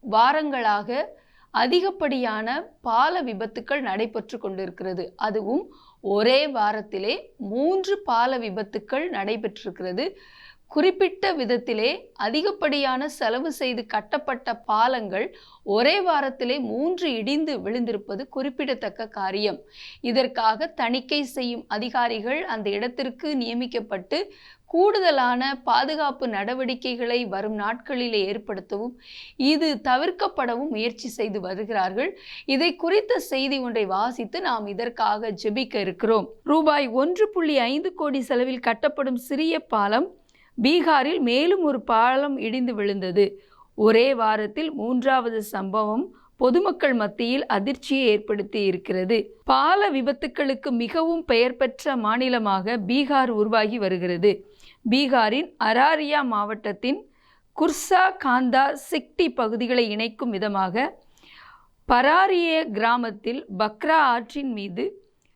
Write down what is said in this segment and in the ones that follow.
வாரங்களாக அதிகப்படியான பால விபத்துக்கள் நடைபெற்று கொண்டிருக்கிறது. அதுவும் ஒரே வாரத்திலே மூன்று பால விபத்துக்கள் நடைபெற்றிருக்கிறது. குறிப்பிட்ட விதத்திலே அதிகப்படியான செலவு செய்து கட்டப்பட்ட பாலங்கள் ஒரே வாரத்திலே மூன்று இடிந்து விழுந்திருப்பது குறிப்பிடத்தக்க காரியம். இதற்காக தணிக்கை செய்யும் அதிகாரிகள் அந்த இடத்திற்கு நியமிக்கப்பட்டு கூடுதலான பாதுகாப்பு நடவடிக்கைகளை வரும் நாட்களிலே ஏற்படுத்தவும் இது தவிர்க்கப்படவும் முயற்சி செய்து வருகிறார்கள். இதை குறித்த செய்தி ஒன்றை வாசித்து நாம் இதற்காக ஜெபிக்க இருக்கிறோம். ரூபாய் ஒன்று புள்ளி ஐந்து கோடி செலவில் கட்டப்படும் சிறிய பாலம் பீகாரில் மேலும் ஒரு பாலம் இடிந்து விழுந்தது. ஒரே வாரத்தில் மூன்றாவது சம்பவம் பொதுமக்கள் மத்தியில் அதிர்ச்சியை ஏற்படுத்தி இருக்கிறது. பால விபத்துக்களுக்கு மிகவும் பெயர் பெற்ற மாநிலமாக பீகார் உருவாகி வருகிறது. பீகாரின் அராரியா மாவட்டத்தின் குர்சா காந்தா சிக்டி பகுதிகளை இணைக்கும் விதமாக பராரிய கிராமத்தில் பக்ரா ஆற்றின் மீது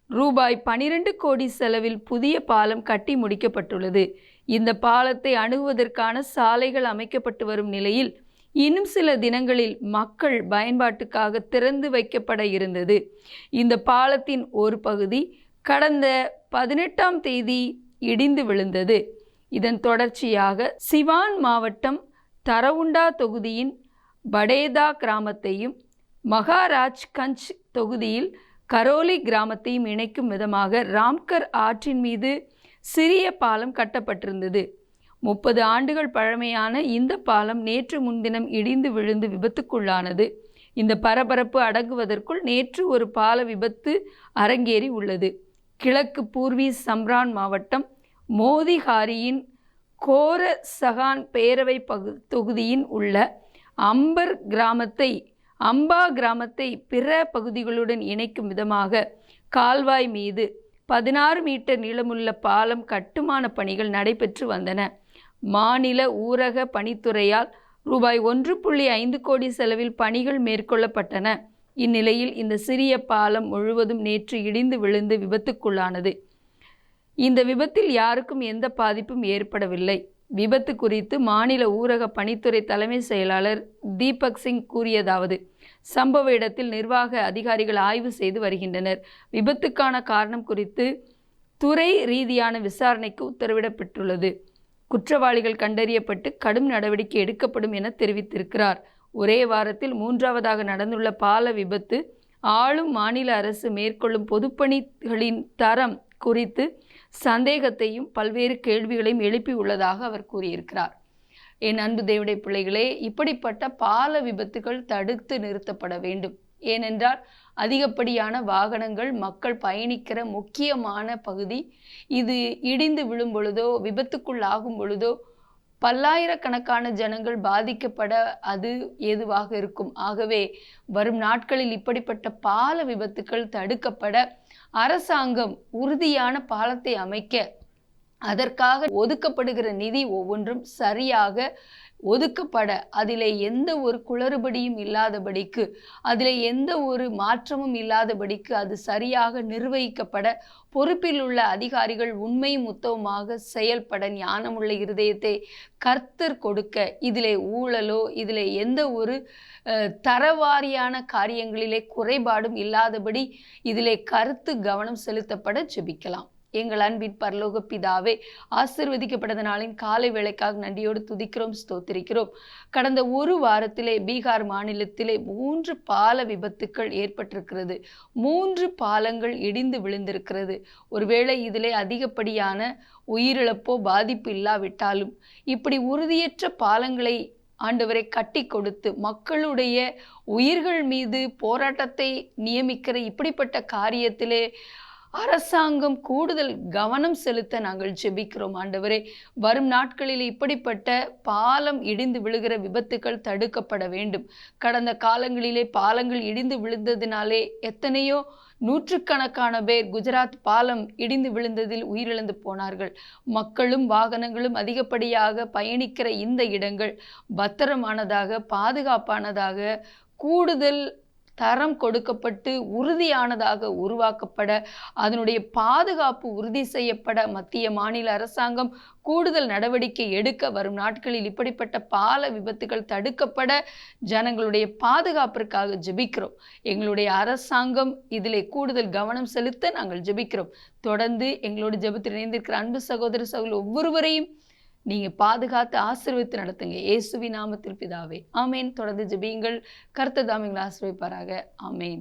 ரூபாய் பனிரெண்டு கோடி செலவில் புதிய பாலம் கட்டி முடிக்கப்பட்டுள்ளது. இந்த பாலத்தை அணுகுவதற்கான சாலைகள் அமைக்கப்பட்டு வரும் நிலையில் இன்னும் சில தினங்களில் மக்கள் பயன்பாட்டுக்காக திறந்து வைக்கப்பட இருந்தது. இந்த பாலத்தின் ஒரு பகுதி கடந்த பதினெட்டாம் தேதி இடிந்து விழுந்தது. இதன் தொடர்ச்சியாக சிவான் மாவட்டம் தரவுண்டா தொகுதியின் படேதா கிராமத்தையும் மகாராஜ் கஞ்ச் தொகுதியில் கரோலி கிராமத்தையும் இணைக்கும் விதமாக ராம்கர் ஆற்றின் மீது சிறிய பாலம் கட்டப்பட்டிருந்தது. முப்பது ஆண்டுகள் பழமையான இந்த பாலம் நேற்று முன்தினம் இடிந்து விழுந்து விபத்துக்குள்ளானது. இந்த பரபரப்பு அடங்குவதற்குள் நேற்று ஒரு பால விபத்து அரங்கேறி உள்ளது. கிழக்கு பூர்வி சம்ரான் மாவட்டம் மோதிஹாரியின் கோர சகான் பேரவை பகு தொகுதியின் உள்ள அம்பர் கிராமத்தை அம்பா கிராமத்தை பிற பகுதிகளுடன் இணைக்கும் விதமாக கால்வாய் மீது பதினாறு மீட்டர் நீளமுள்ள பாலம் கட்டுமான பணிகள் நடைபெற்று வந்தன. மாநில ஊரக பணித்துறையால் ரூபாய் ஒன்று புள்ளி ஐந்து கோடி செலவில் பணிகள் மேற்கொள்ளப்பட்டன. இந்நிலையில் இந்த சிறிய பாலம் முழுவதும் நேற்று இடிந்து விழுந்து விபத்துக்குள்ளானது. இந்த விபத்தில் யாருக்கும் எந்த பாதிப்பும் ஏற்படவில்லை. விபத்து குறித்து மாநில ஊரக பணித்துறை தலைமை செயலாளர் தீபக் சிங் கூறியதாவது சம்பவ இடத்தில் நிர்வாக அதிகாரிகள் ஆய்வு செய்து வருகின்றனர். விபத்துக்கான காரணம் குறித்து துறை ரீதியான விசாரணைக்கு உத்தரவிடப்பட்டுள்ளது. குற்றவாளிகள் கண்டறியப்பட்டு கடும் நடவடிக்கை எடுக்கப்படும் என தெரிவித்திருக்கிறார். ஒரே வாரத்தில் மூன்றாவதாக நடந்துள்ள பால விபத்து ஆளும் மாநில அரசு மேற்கொள்ளும் பொதுப்பணிகளின் தரம் குறித்து சந்தேகத்தையும் பல்வேறு கேள்விகளையும் எழுப்பியுள்ளதாக அவர் கூறியிருக்கிறார். என் அன்பு தேவடைய பிள்ளைகளே இப்படிப்பட்ட பால விபத்துகள் தடுத்து நிறுத்தப்பட வேண்டும். ஏனென்றால் அதிகப்படியான வாகனங்கள் மக்கள் பயணிக்கிற முக்கியமான பகுதி. இது இடிந்து விழும் பொழுதோ விபத்துக்குள்ளாகும் பொழுதோ பல்லாயிரக்கணக்கான ஜனங்கள் பாதிக்கப்பட அது ஏதுவாக இருக்கும். ஆகவே வரும் நாட்களில் இப்படிப்பட்ட பால விபத்துக்கள் தடுக்கப்பட அரசாங்கம் உறுதியான பாலத்தை அமைக்க அதற்காக ஒதுக்கப்படுகிற நிதி ஒவ்வொன்றும் சரியாக ஒதுக்கப்பட அதிலே எந்த ஒரு குளறுபடியும் இல்லாதபடிக்கு அதிலே எந்த ஒரு மாற்றமும் இல்லாதபடிக்கு அது சரியாக நிர்வகிக்கப்பட பொறுப்பில் உள்ள அதிகாரிகள் உண்மை முத்தமாக செயல்பட ஞானமுள்ள இருதயத்தை கர்த்தர் கொடுக்க இதிலே ஊழலோ இதிலே எந்த ஒரு தரவாரியான காரியங்களிலே குறைபாடும் இல்லாதபடி இதிலே கருத்து கவனம் செலுத்தப்பட ஜெபிக்கலாம். எங்கள் அன்பின் பரலோக பிதாவே ஆசிர்வதிக்கப்பட்ட நாளின் காலை வேலைக்காக நன்றியோடு துதிக்கிறோம் ஸ்தோத்திரிக்கிறோம். கடந்த ஒரு வாரத்திலே பீகார் மாநிலத்திலே மூன்று பால விபத்துக்கள் ஏற்பட்டிருக்கிறது. மூன்று பாலங்கள் இடிந்து விழுந்திருக்கிறது. ஒருவேளை இதிலே அதிகப்படியான உயிரிழப்போ பாதிப்பு இல்லாவிட்டாலும் இப்படி உறுதியற்ற பாலங்களை ஆண்டவரை கட்டி கொடுத்து மக்களுடைய உயிர்கள் மீது போராட்டத்தை நியமிக்கிற இப்படிப்பட்ட காரியத்திலே அரசாங்கம் கூடுதல் கவனம் செலுத்த நாங்கள் ஜெபிக்கிறோம் ஆண்டவரே. வரும் நாட்களில் இப்படிப்பட்ட பாலம் இடிந்து விழுகிற விபத்துக்கள் தடுக்கப்பட வேண்டும். கடந்த காலங்களிலே பாலங்கள் இடிந்து விழுந்ததினாலே எத்தனையோ நூற்றுக்கணக்கான பேர் குஜராத் பாலம் இடிந்து விழுந்ததில் உயிரிழந்து போனார்கள். மக்களும் வாகனங்களும் அதிகப்படியாக பயணிக்கிற இந்த இடங்கள் பத்திரமானதாக பாதுகாப்பானதாக கூடுதல் தரம் கொடுக்கப்பட்டு உறுதியானதாக உருவாக்கப்பட அதனுடைய பாதுகாப்பு உறுதி செய்யப்பட மத்திய மாநில அரசாங்கம் கூடுதல் நடவடிக்கை எடுக்க வரும் நாட்களில் இப்படிப்பட்ட பால விபத்துகள் தடுக்கப்பட ஜனங்களுடைய பாதுகாப்பிற்காக ஜெபிக்கிறோம். எங்களுடைய அரசாங்கம் இதிலே கூடுதல் கவனம் செலுத்த நாங்கள் ஜெபிக்கிறோம். தொடர்ந்து எங்களோட ஜெபத்தில் இணைந்திருக்கிற அன்பு சகோதர சகோதரர் ஒவ்வொருவரையும் நீங்க பாதுகாத்து ஆசிர்வித்து நடத்துங்க. இயேசுவி நாமத்தில் பிதாவே. ஆமேன். தொடர்ந்து ஜெபியுங்கள். கர்த்தர் தாமிங்களை ஆசிர்விப்பாராக. ஆமேன்.